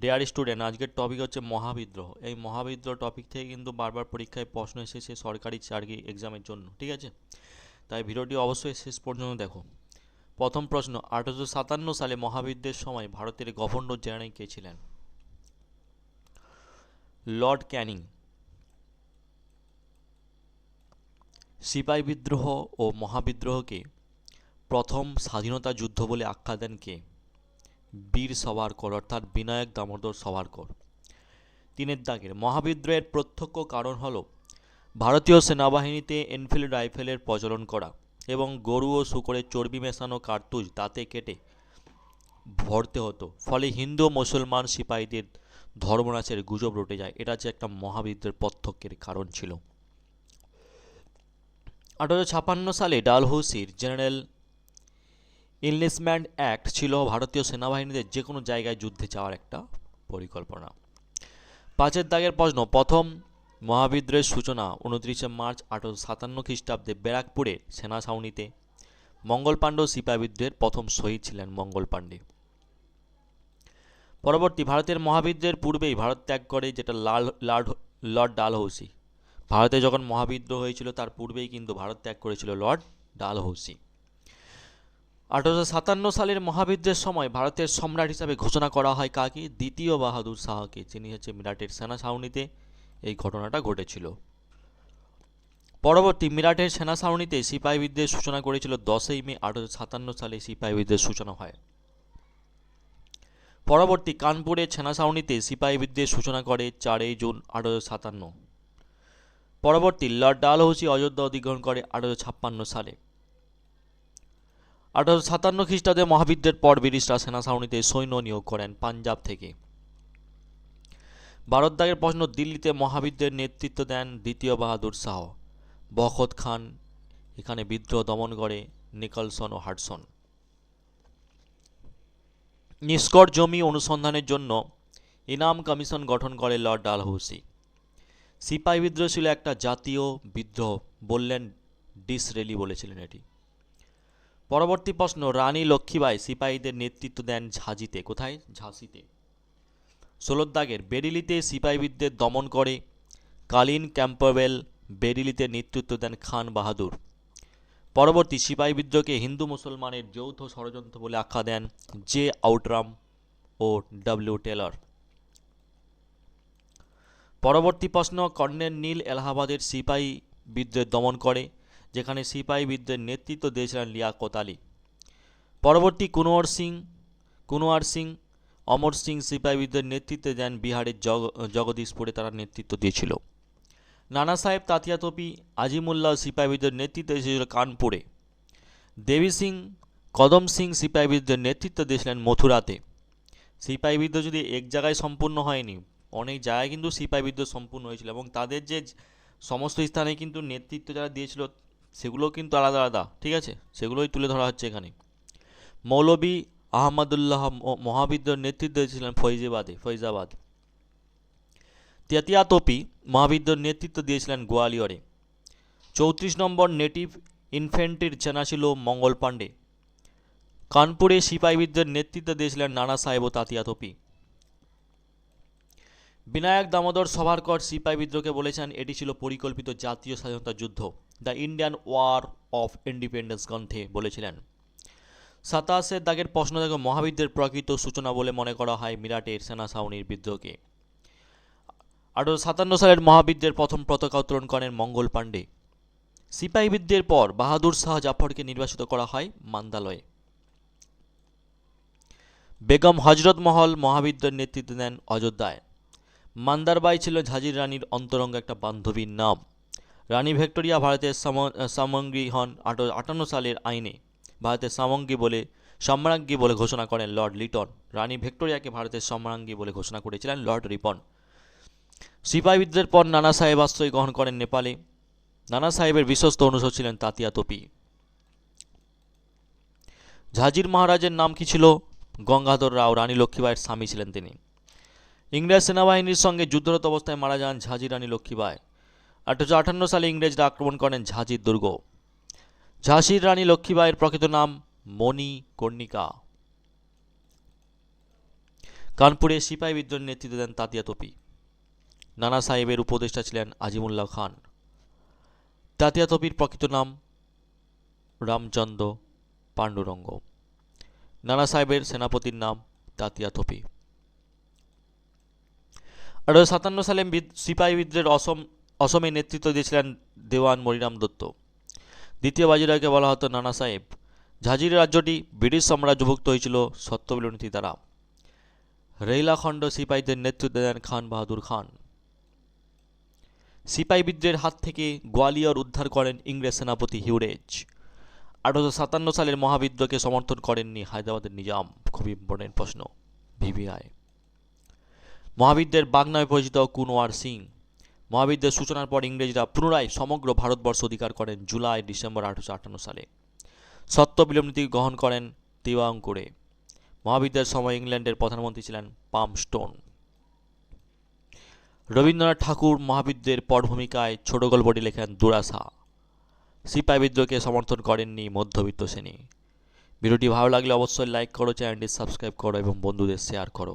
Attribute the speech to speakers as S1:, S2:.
S1: Dare student আজকের topic হচ্ছে মহাবিদ্রোহ। এই মহাবিদ্রোহ টপিক থেকে কিন্তু বারবার পরীক্ষায় প্রশ্ন এসেছে সরকারি চাকরি এক্সামের জন্য, ঠিক আছে? তাই ভিডিওটি অবশ্যই শেষ পর্যন্ত দেখো। প্রথম প্রশ্ন, আঠারোশো সাতান্ন সালে মহাবিদ্রোহের সময় ভারতের গভর্নর জেনারেল কে ছিলেন? লর্ড ক্যানিং সিপাই বিদ্রোহ ও মহাবিদ্রোহকে প্রথম স্বাধীনতা যুদ্ধ বলে আখ্যা দেন কে? বীর সভারকর, অর্থাৎ বিনায়ক দামোদর সভারকর। তিনের দাগের মহাবিদ্রোহের প্রত্যক্ষ কারণ হল ভারতীয় সেনাবাহিনীতে এনফিল্ড রাইফেলের প্রচলন করা এবং গরু ও শুকরের চর্বি মেশানো কার্তুজ তাতে কেটে ভরতে হতো। ফলে হিন্দু মুসলমান সিপাহীদের ধর্মনাশের গুজব রটে যায়। এটা হচ্ছে একটা মহাবিদ্রোহের প্রত্যক্ষের কারণ ছিল। আঠারোশো ছাপান্ন সালে ডালহৌসির জেনারেল ইনলিস্টমেন্ট অ্যাক্ট ছিল ভারতীয় সেনাবাহিনীদের যে কোনো জায়গায় যুদ্ধে যাওয়ার একটা পরিকল্পনা। পাঁচের দাগের প্রশ্ন, প্রথম মহাবিদ্রোহের সূচনা উনত্রিশে মার্চ আঠারোশো সাতান্ন খ্রিস্টাব্দে ব্যারাকপুরে সেনা ছাউনিতে। মঙ্গল পাণ্ডে সিপাহী বিদ্রোহের প্রথম শহীদ ছিলেন মঙ্গল পাণ্ডে। পরবর্তী, ভারতের মহাবিদ্রোহের পূর্বেই ভারত ত্যাগ করে যেটা লাল লর্ড লর্ড ডালহৌসি। ভারতে যখন মহাবিদ্রোহ হয়েছিল, তার পূর্বেই কিন্তু ভারত ত্যাগ করেছিল লর্ড ডালহৌসি। আঠারোশো সাতান্ন সালের মহাবিদ্রোহের সময় ভারতের সম্রাট হিসাবে ঘোষণা করা হয় কাকে? দ্বিতীয় বাহাদুর শাহকে, যিনি হচ্ছে মিরাটের সেনা ছাউনিতে এই ঘটনাটা ঘটেছিল। পরবর্তী মিরাটের সেনা ছাউনিতে সিপাহী সূচনা করেছিল দশই মে আঠারোশো সাতান্ন সালে সিপাহী বিদ্রোহের সূচনা হয়। পরবর্তী কানপুরের সেনা ছাউনিতে সিপাহী সূচনা করে চারই জুন আঠারোশো সাতান্ন। পরবর্তী লর্ড ডালহৌসি অযোধ্যা অধিগ্রহণ করে আঠারোশো ছাপ্পান্ন সালে। আঠারোশো সাতান্ন খ্রিস্টাব্দে মহাবিদ্যের পর ব্রিটিশরা সেনা ছাউনিতে সৈন্য নিয়োগ করেন পাঞ্জাব থেকে। ভারতদাগের প্রশ্ন, দিল্লিতে মহাবিদ্যের নেতৃত্ব দেন দ্বিতীয় বাহাদুর শাহ। বখত খান, এখানে বিদ্রোহ দমন করে নিকলসন ও হাডসন নিষ্কর জমি অনুসন্ধানের জন্য ইনাম কমিশন গঠন করে লর্ড ডালহৌসি। সিপাহী বিদ্রোহ ছিল একটা জাতীয় বিদ্রোহ, বললেন ডিসরেলি বলেছিলেন এটি। পরবর্তী প্রশ্ন, রানী লক্ষ্মীবাই সিপাহীদের নেতৃত্ব দেন ঝাঁজিতে কোথায়? ঝাঁসিতে। ষোলোর দাগের বেরিলিতে সিপাহী বিদ্রোহ দমন করে কালিন ক্যাম্পবেল বেরিলিতে নেতৃত্ব দেন খান বাহাদুর। পরবর্তী সিপাহী বিদ্রোহকে হিন্দু মুসলমানের যৌথ ষড়যন্ত্র বলে আখ্যা দেন জে আউটরাম ও ডব্লিউ টেলর। পরবর্তী প্রশ্ন, কর্নেল নীল এলাহাবাদের সিপাহী বিদ্রোহ দমন করে যেখানে সিপাহী বিদ্রোহের নেতৃত্ব দিয়েছিলেন লিয়াকত আলী পরবর্তী কুনোয়ার সিং কুনোয়ার সিং, অমর সিং সিপাহী বিদ্রোহের নেতৃত্বে দেন বিহারের জগ, জগদীশপুরে তারা নেতৃত্ব দিয়েছিল। নানা সাহেব তাতিয়া তোপি, আজিমুল্লাহ সিপাহী বিদ্রোহের নেতৃত্ব দিয়েছিল কানপুরে। দেবী সিং, কদম সিং সিপাহী বিদ্রোহের নেতৃত্ব দিয়েছিলেন মথুরাতে। সিপাহী বিদ্রোহ যদি এক জায়গায় সম্পূর্ণ হয়নি, অনেক জায়গায় কিন্তু সিপাহী বিদ্রোহ সম্পূর্ণ হয়েছিল এবং তাদের যে সমস্ত স্থানে কিন্তু নেতৃত্ব যারা দিয়েছিল সেগুলোও কিন্তু আলাদা আলাদা, ঠিক আছে? সেগুলোই তুলে ধরা হচ্ছে এখানে। মৌলবী আহমদুল্লাহ মহাবিদ্রোহের নেতৃত্ব দিয়েছিলেন ফৈজাবাদে, ফৈজাবাদ। তেতিয়া তোপি মহাবিদ্রোহের নেতৃত্ব দিয়েছিলেন গোয়ালিয়রে। চৌত্রিশ নম্বর নেটিভ ইনফেন্ট্রির চেনা ছিল মঙ্গল পাণ্ডে। কানপুরে সিপাহী বিদ্রোহের নেতৃত্ব দিয়েছিলেন নানা সাহেব ও তাতিয়া তোপি বিনায়ক দামোদর সভারকর সিপাহী বিদ্রোহকে বলেছেন, এটি ছিল পরিকল্পিত জাতীয় স্বাধীনতা যুদ্ধ। The Indian war of independence গ্রন্থে বলেছিলেন সাতাশের দাগের প্রশ্ন দেখো মহাবিদ্যের প্রকৃত সূচনা বলে মনে করা হয় মিরাটের সেনা ছাউনির বিদ্রোহকে। আঠারোশো সাতান্ন সালের মহাবিদ্যের প্রথম পতাকা উত্তোলন করেন মঙ্গল পাণ্ডে। সিপাহী বিদ্রোহের পর বাহাদুর শাহ জাফরকে নির্বাচিত করা হয় মান্দালয়ে। বেগম হজরত মহল মহাবিদ্যের নেতৃত্ব দেন অযোধ্যায়। মান্দারবাই ছিল ঝাঁঝির রানীর অন্তরঙ্গ একটা বান্ধবীর নাম। রানী ভিক্টোরিয়া ভারতের সামগ্রী হন আটান্ন সালের আইনে। ভারতের সামঙ্গী বলে, সম্রাজ্ঞী বলে ঘোষণা করেন লর্ড লিটন। রানী ভিক্টোরিয়াকে ভারতের সম্রাজ্ঞী বলে ঘোষণা করেছিলেন লর্ড রিপন। সিপাহী বিদ্রোহের পর নানা সাহেব আশ্রয় গ্রহণ করেন নেপালে। নানা সাহেবের বিশ্বস্ত অনুসর ছিলেন তাতিয়া তোপি। ঝাঁঝির মহারাজের নাম কি ছিল? গঙ্গাধর রাও, রানী লক্ষ্মীবাইয়ের স্বামী ছিলেন তিনি। ইংরেজ সেনাবাহিনীর সঙ্গে যুদ্ধরত অবস্থায় মারা যান ঝাঁঝি রানী লক্ষ্মীবাই আঠারোশো আটান্ন সালে ইংরেজরা আক্রমণ করেন ঝাঁঝির দুর্গ। ঝাঁসির রানী লক্ষ্মীবাইয়ের প্রকৃত নাম মণি কর্ণিকা কানপুরে সিপাহী বিদ্রোহের নেতৃত্ব দেন তাতিয়া তোপি নানা সাহেবের উপদেষ্টা ছিলেন আজিমুল্লাহ খান। তাতিয়া তোপির প্রকৃত নাম রামচন্দ্র পাণ্ডুরঙ্গ। নানা সাহেবের সেনাপতির নাম তাতিয়া তোপি আঠারোশো সাতান্ন সালে সিপাহী বিদ্রোহের অসম অসমে নেতৃত্ব দিয়েছিলেন দেওয়ান মরিরাম দত্ত। দ্বিতীয় বাজিরাওকে বলা হতো নানা সাহেব। ঝাঁঝির রাজ্যটি ব্রিটিশ সাম্রাজ্যভুক্ত হয়েছিল সত্যবিলনীতি দ্বারা। রেইলাখণ্ড সিপাহীদের নেতৃত্ব দেন খান বাহাদুর খান। সিপাহী বিদ্রোহের হাত থেকে গোয়ালিয়র উদ্ধার করেন ইংরেজ সেনাপতি হিউরেজ। আঠারোশো সাতান্ন সালের মহাবিদ্রোহকে সমর্থন করেননি হায়দ্রাবাদের নিজাম, খুবই ইম্পর্টেন্ট প্রশ্ন, ভিভিআই। মহাবিদ্রের বাগ নামে পরিচিত কুনওয়ার সিং। মহাবিদ্রের সূচনার পর ইংরেজরা পুনরায় সমগ্র ভারতবর্ষ অধিকার করেন জুলাই ডিসেম্বর আঠারোশো আটান্ন সালে। সত্য বিলম্নীতি গ্রহণ করেন তিওয়াঙ্কুরে মহাবিদ্যার সময় ইংল্যান্ডের প্রধানমন্ত্রী ছিলেন পাম স্টোন। রবীন্দ্রনাথ ঠাকুর মহাবিদ্যের পটভূমিকায় ছোট গল্পটি লেখেন দুরাসা সিপাহী বিদ্রোহকে সমর্থন করেননি মধ্যবিত্ত শ্রেণি। ভিডিওটি ভালো লাগলে অবশ্যই লাইক করো চ্যানেলটি সাবস্ক্রাইব করো এবং বন্ধুদের শেয়ার করো।